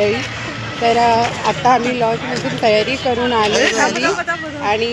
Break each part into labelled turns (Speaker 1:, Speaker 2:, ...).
Speaker 1: मंडळी तर अ, आता आम्ही लॉजमधून तयारी करून आलो खाली आणि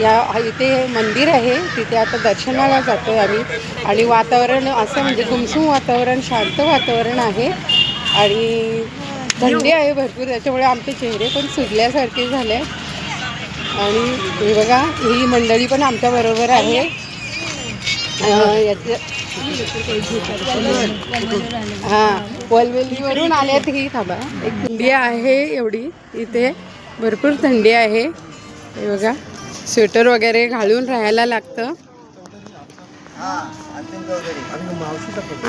Speaker 1: या इथे मंदिर आहे. तिथे आता दर्शनाला जातो आहे आम्ही. आणि वातावरण असं म्हणजे गुमसुम वातावरण शांत वातावरण आहे. आणि थंडी आहे भरपूर. त्याच्यामुळे आमचे चेहरे पण सुजल्यासारखे झाले आणि हे बघा ही मंडळी पण आमच्याबरोबर आहे. अं, याच्या हां. वलवेलीवरून आल्यात ही थांबा. एक थंडी आहे एवढी इथे. भरपूर थंडी आहे. हे बघा स्वेटर वगैरे घालून राहायला लागतं.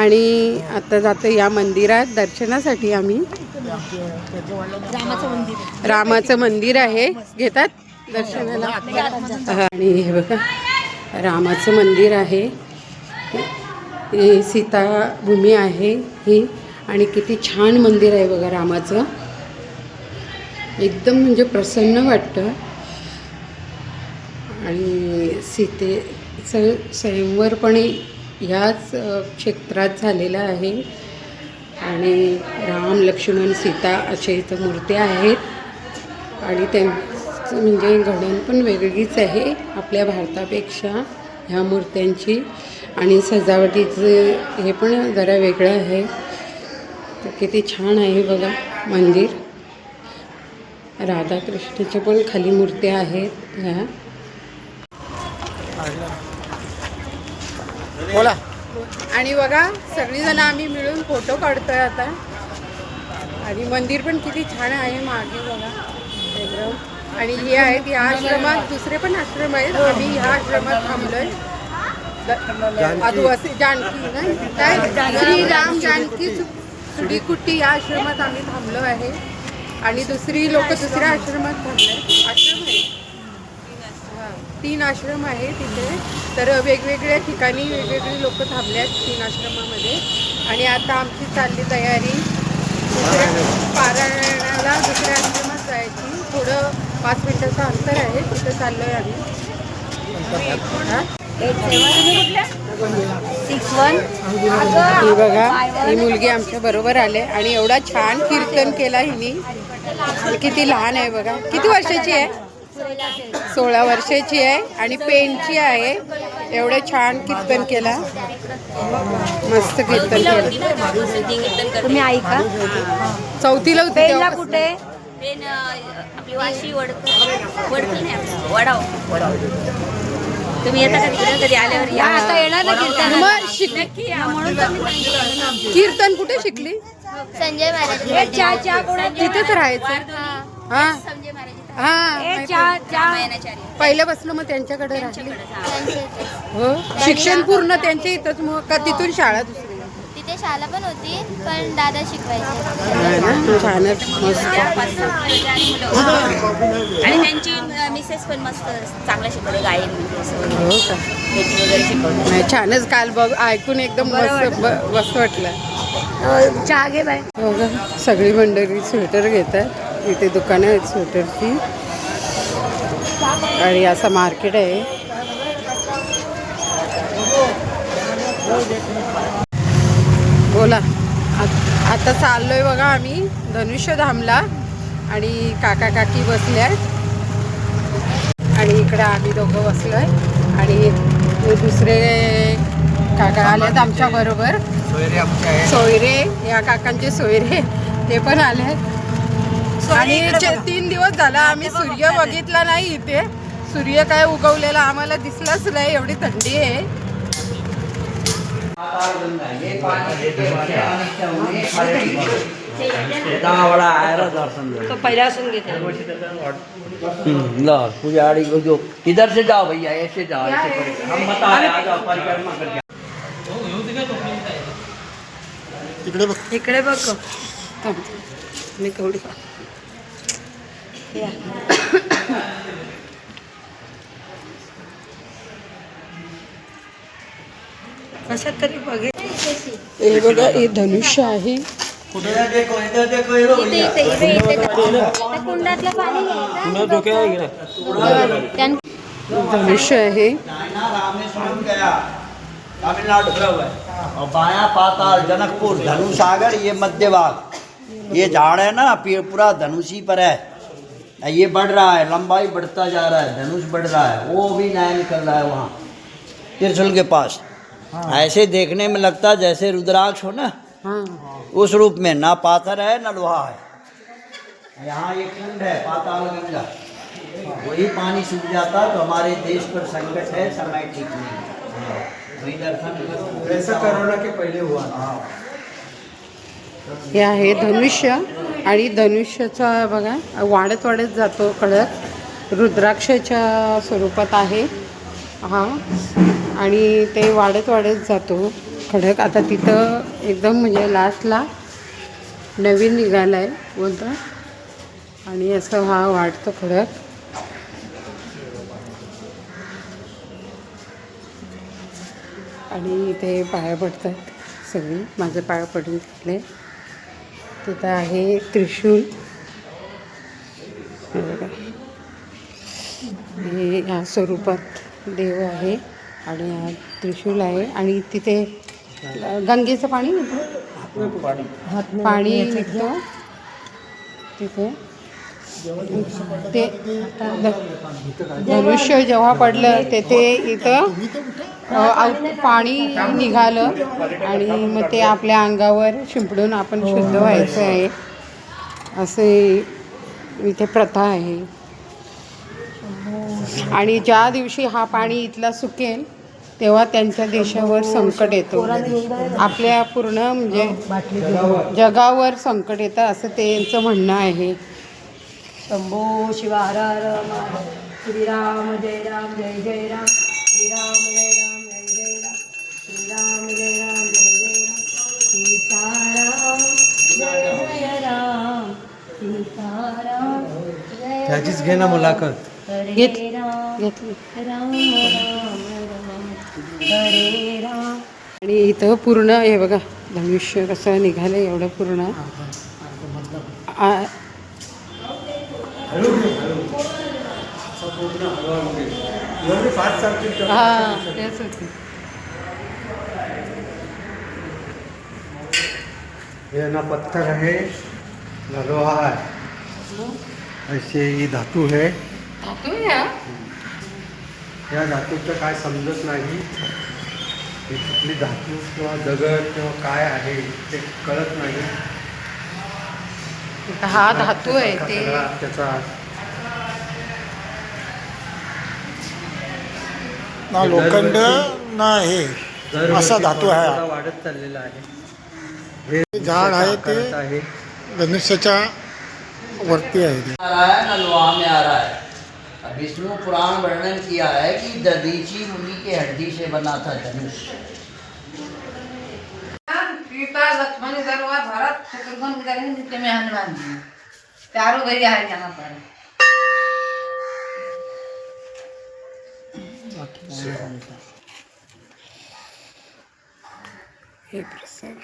Speaker 1: आणि आता जातो या मंदिरात दर्शनासाठी आम्ही.
Speaker 2: रामाचं मंदिर
Speaker 1: रामाचं मंदिर आहे. घेतात दर्शनाला? आणि हे बघा रामाचं मंदिर आहे. हे सीताभूमी आहे ही. आणि किती छान मंदिर आहे बघा रामाचं. एकदम म्हणजे प्रसन्न वाटतं. आणि सीतेचं स्वयंवरपणे ह्याच क्षेत्रात झालेलं आहे. आणि राम लक्ष्मण सीता अशा इथं मूर्त्या आहेत. आणि त्यांचं म्हणजे घडण पण वेगळीच आहे आपल्या भारतापेक्षा ह्या मूर्त्यांची. आणि सजावटीचं हे पण जरा वेगळं आहे. तर किती छान आहे बघा मंदिर. राधाकृष्णाच्या पण खाली मूर्त्या आहेत ह्या.
Speaker 3: बोला.
Speaker 1: आणि बघा सगळीजण आम्ही मिळून फोटो काढतोय आता. आणि मंदिर पण किती छान आहे मागे बघा. एकदम. आणि हे आहेत या आश्रमात दुसरे पण आश्रम आहेत. आम्ही ह्या आश्रमात थांबलोय. आदिवासी जानकी नाही काय? श्रीराम जानकी सुडीकुट्टी या आश्रमात आम्ही थांबलो आहे. आणि दुसरी लोक दुसऱ्या आश्रमात थांबले. आश्रम आहे. तीन आश्रम आहे तिथे. तर वेगवेगळ्या ठिकाणी वेगवेगळी लोक थांबले आहेत तीन आश्रमामध्ये. आणि आता आमची चालली तयारी दुसऱ्या पारायणाला दुसऱ्या आश्रमात जायची. थोडं पाच मिनिटाचं अंतर आहे. तिथं चाललो आहे आम्ही. हा?
Speaker 2: सिक्स वन
Speaker 1: ही बघा ही मुलगी आमच्या बरोबर आले आणि एवढा छान कीर्तन केला हिनी. किती लहान आहे बघा. किती वर्षाची आहे? सोळा वर्षाची आहे आणि पेनची आहे. एवढं छान कीर्तन केला. मस्त कीर्तन केलं.
Speaker 2: तुम्ही ऐका.
Speaker 1: चौथीला होती.
Speaker 2: कुठे?
Speaker 4: पेन आपली वाशी वडकर वडकर नाही आपलं, वडाव वडाव. तुम्ही येता का तिकडे कधी? आल्यावर या.
Speaker 2: आता येणार ना कीर्तन.
Speaker 1: मग शिक
Speaker 4: नक्की या. म्हणून तर मी सांगितलं.
Speaker 1: कीर्तन कुठे शिकली?
Speaker 5: संजय महाराज.
Speaker 2: चहा चहा कोणाची
Speaker 1: तिथेच राहायचं. हा.
Speaker 4: संजय महाराज
Speaker 1: हा
Speaker 2: ए चहा
Speaker 1: पहिल्यापासून मग त्यांच्याकडे राहिली. हो. शिक्षण पूर्ण त्यांच्या इथंच मग का तिथून शाळा दुसरी?
Speaker 5: तिथे शाळा पण होती पण दादा शिकवायचे.
Speaker 1: छानच मस्त.
Speaker 4: मुलं आणि त्यांची मिसेस पण मस्त चांगलं शिकवलं गायन
Speaker 1: हो का?
Speaker 4: पेटी वगैरे शिकवलं.
Speaker 1: नाही छानच काल बघ ऐकून एकदम मस्त ब- मस्त वाटलं.
Speaker 2: चहा घे बाय.
Speaker 1: हो सगळी मंडळी स्वेटर घेतात इथे दुकानं आहेत स्वेटरची. आणि असं मार्केट आहे. बोला. आत- आता चाललोय बघा आम्ही धनुष्यधामला. आणि काका काकी बसल्यात. आणि इकडे आम्ही दोघं बसलोय. आणि ते दुसरे काका आलेत आमच्या बरोबर.
Speaker 3: सोयरे आमचे आहे
Speaker 1: सोयरे या काकांचे सोयरे ते पण आले आणि चे- तीन दिवस झाला आम्ही सूर्य बघितला नाही इथे. सूर्य काय उगवलेला आम्हाला दिसलाच नाही एवढी थंडी आहे.
Speaker 2: तो पहिल्यापासून घेते
Speaker 6: हम्म, लो पूजा आड़ी को जो इधर से जाओ भैया? ऐसे जाओ ऐसे परिक्रमा- हम बता रहे हैं, आ जाओ परिक्रमा करके।
Speaker 3: तिकडे बघ.
Speaker 2: इकडे बघ.
Speaker 1: थांब. मी केवढी
Speaker 2: कशात तरी बघे
Speaker 1: हे बघा हे धनुष्य आहे. धनुष्य
Speaker 6: तमिलनाडु और बाया पाताल जनकपुर धनु सागर ये मध्य भाग ये झाड़ है ना पूरा धनुषी पर है ये बढ़ रहा है लंबाई बढ़ता जा रहा है धनुष बढ़ रहा है वो भी नया निकल रहा है वहाँ त्रिशूल के पास ऐसे देखने में लगता है जैसे रुद्राक्ष हो ना
Speaker 1: हां।
Speaker 6: उस रूप में ना पाथर है ना लोहा है। यहाँ एक कुंड है पाताल गंगा वही पानी सूख जाता तो हमारे देश पर संकट है समय ठीक नहीं है। वही दर्शन करो
Speaker 3: ऐसा कोरोना के पहले हुआ था।
Speaker 1: हे आहे धनुष्य आणि धनुष्याचा बघा वाढत वाढत जातो कळत. रुद्राक्षाच्या स्वरूपात आहे. हा. आणि ते वाढत वाढत जातो. खडक आता तिथं एकदम म्हणजे लास्टला नवीन निघाला आहे बोलतं आणि असं हा वाटतो खडक आणि इथे पाया पडतात सगळी. माझे पाया पडून घेतले तिथं आहे त्रिशूल. हे हे ह्या स्वरूपात देव आहे आणि हा त्रिशूल आहे. आणि तिथे गंगेचं पाणी निघतं पाणी. निघतं तिथे. ते धनुष्य जेव्हा पडलं तेथे इथं पाणी निघालं आणि मग ते आपल्या अंगावर शिंपडून आपण शुद्ध व्हायचं आहे. असे इथे प्रथा आहे. आणि ज्या दिवशी हा पाणी इथला सुकेल तेव्हा त्यांच्या देशावर संकट येतं. आपल्या पूर्ण म्हणजे जगावर संकट येतं असं त्यांचं म्हणणं आहे.
Speaker 2: शंभो शिवा हर. श्रीराम जय राम जय जय राम. श्रीराम जय राम जय जय राम. श्रीराम जय राम जय जय राम. सीताराम जय जय राम. सीताराम जय
Speaker 3: त्याचीच घे ना मुलाखत.
Speaker 1: घेतली
Speaker 2: राम राम.
Speaker 1: आणि इथं पूर्ण हे बघा धनुष्य कसं निघालं एवढं पूर्ण. हा तेच होते.
Speaker 3: ये ना पत्थर है ना लोहा है. ऐसे ही धातू है
Speaker 1: धातू आहे हा?
Speaker 3: या धातूचं काय समजत नाही. ही कुठली धातू किंवा दगड किंवा काय आहे ते कळत नाही.
Speaker 1: हा धातू आहे ते.
Speaker 3: त्याचा
Speaker 7: ना लोखंड ना हे असा धातू आहे हा.
Speaker 3: वाढत चाललेला आहे.
Speaker 7: हे झाड आहे ते धनुष्याच्या वरती आहे ते.
Speaker 6: आ रहा है ना लोहा में आ रहा है? विष्णु पुराण वर्णन किया है कि ददीची मुनि के हड्डी से बना था धनुष।
Speaker 8: सीता लक्ष्मण इधर हुआ भरत शत्रुघ्न इधर है नीचे में हनुमान जी। चारों भैया है यहाँ पर।
Speaker 1: हे प्रसाद.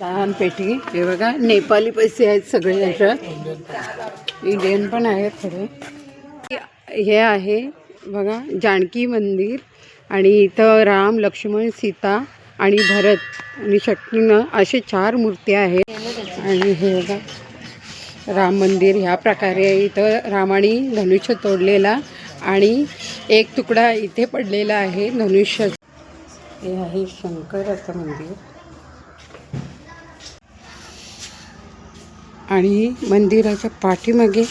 Speaker 1: दान पेटी हे बघा नेपाली पैसे आहेत सगळे याच्यात इंडियन पण आहेत थोडे हे आहे बघा जानकी मंदिर आणि इथं राम लक्ष्मण सीता आणि भरत आणि शक्तीनं असे चार मूर्त्या आहेत. आणि हे बघा राम मंदिर ह्या प्रकारे इथं रामाने धनुष्य तोडलेला आणि एक तुकडा इथे पडलेला आहे धनुष्य. हे आहे शंकराचं मंदिर. आणि मंदिराच्या पाठीमागे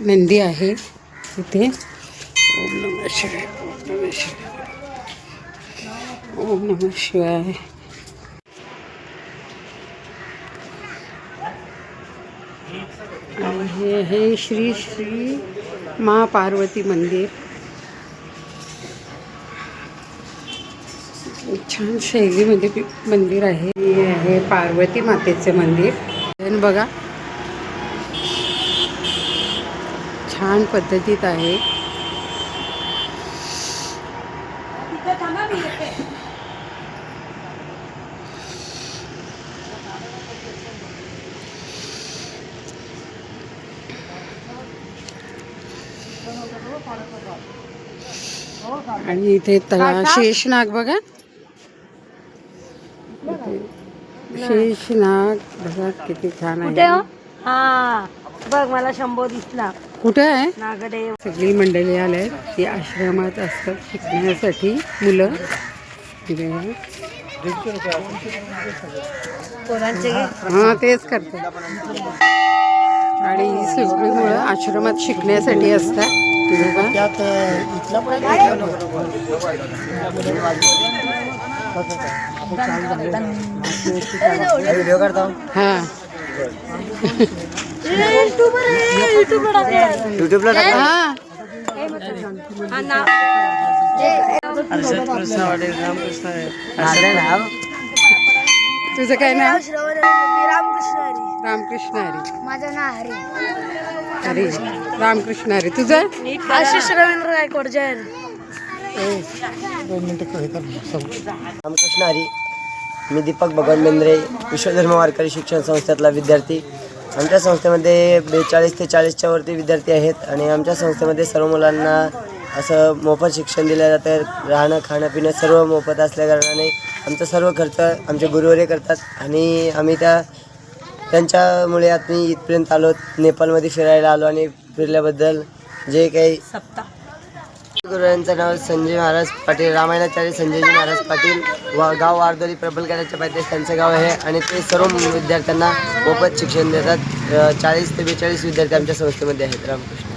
Speaker 1: नंदी आहे तिथे ओम नम शिवाय ओम नम शिवाय. ओम नमः शिवाय. आणि हे हे श्री श्री महापार्वती मंदिर. छान शैलीमध्ये मंदिर आहे. हे आहे पार्वती मातेचे मंदिर. बघा छान पद्धतीत आहे. आणि इथे तळा शेषनाग बघा. शेषनाग बघा किती छान आहे.
Speaker 9: बघ मला शंभो दिसला.
Speaker 1: कुठे आहे?
Speaker 9: नागदेव
Speaker 1: सगळी मंडळी आले ती आश्रमात असतात शिकण्यासाठी मुलं. हा तेच करते. आणि ही सगळी मुलं आश्रमात शिकण्यासाठी असतात. हे.
Speaker 10: यूट्यूबला
Speaker 1: हा.
Speaker 10: नाव
Speaker 1: तुझं काय नाव?
Speaker 2: रामकृष्ण हरी.
Speaker 1: रामकृष्ण हरी.
Speaker 2: माझं नाव हरी.
Speaker 1: हरी. रामकृष्ण हरी. तुझं?
Speaker 2: आशिष रवींद्र गायकवाड जय
Speaker 7: दोन मिनिटं कर. सब
Speaker 10: रामकृष्ण हरी. मी दीपक भगवान बेंद्रे विश्वधर्म वारकरी शिक्षण संस्थेतला विद्यार्थी. आमच्या संस्थेमध्ये बेचाळीस ते चाळीसच्या वरती विद्यार्थी आहेत आणि आमच्या संस्थेमध्ये सर्व मुलांना असं मोफत शिक्षण दिलं जातं. राहणं खाणं पिणं सर्व मोफत असल्याकारणाने आमचा सर्व खर्च आमचे गुरुवरे करतात आणि आम्ही त्या त्यांच्यामुळे आम्ही इथपर्यंत आलो. नेपाळमध्ये फिरायला आलो आणि फिरल्याबद्दल जे काही गुरुवारांचं नाव संजय महाराज पाटील रामायणाचार्य संजयजी महाराज पाटील वा गाव वारदोली प्रबलगडाच्या पाहिजे त्यांचं गाव आहे आणि ते सर्व विद्यार्थ्यांना मोफत शिक्षण देतात. चाळीस ते बेचाळीस विद्यार्थी आमच्या संस्थेमध्ये आहेत. रामकृष्ण.